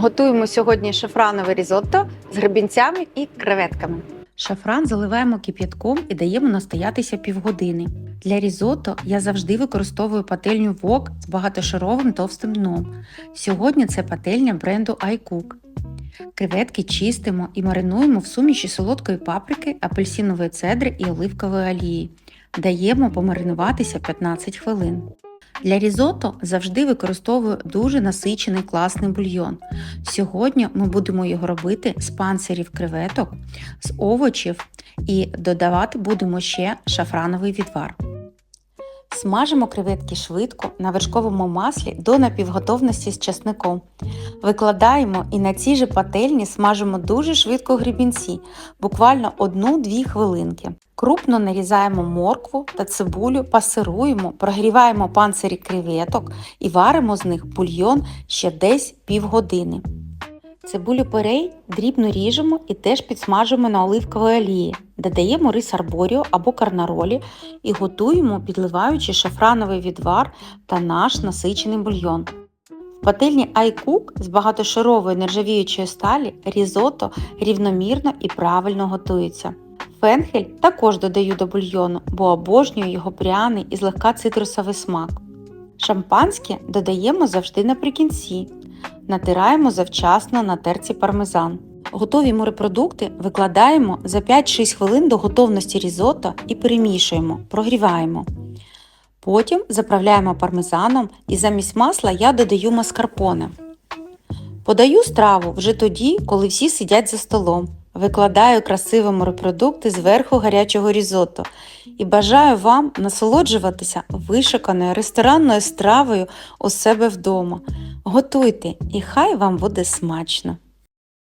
Готуємо сьогодні шафранове різотто з гребінцями і креветками. Шафран заливаємо кип'ятком і даємо настоятися півгодини. Для різотто я завжди використовую пательню вок з багатошаровим товстим дном. Сьогодні це пательня бренду iCook. Креветки чистимо і маринуємо в суміші солодкої паприки, апельсинової цедри і оливкової олії. Даємо помаринуватися 15 хвилин. Для різотто завжди використовую дуже насичений класний бульйон. Сьогодні ми будемо його робити з панцирів креветок, з овочів і додавати будемо ще шафрановий відвар. Смажимо креветки швидко на вершковому маслі до напівготовності з часником. Викладаємо і на цій же пательні смажимо дуже швидко гребінці, буквально 1-2 хвилинки. Крупно нарізаємо моркву та цибулю, пасируємо, прогріваємо панцирі креветок і варимо з них бульйон ще десь півгодини. Цибулю порей дрібно ріжемо і теж підсмажуємо на оливковій олії. Додаємо рис арборіо або карнаролі і готуємо, підливаючи шафрановий відвар та наш насичений бульйон. В пательні iCook з багатошарової нержавіючої сталі різото рівномірно і правильно готується. Фенхель також додаю до бульйону, бо обожнюю його пряний і злегка цитрусовий смак. Шампанське додаємо завжди наприкінці. Натираємо завчасно на терці пармезан. Готові морепродукти викладаємо за 5-6 хвилин до готовності різотто і перемішуємо, прогріваємо. Потім заправляємо пармезаном і замість масла я додаю маскарпоне. Подаю страву вже тоді, коли всі сидять за столом. Викладаю красиві морепродукти зверху гарячого різотто і бажаю вам насолоджуватися вишуканою ресторанною стравою у себе вдома. Готуйте і хай вам буде смачно!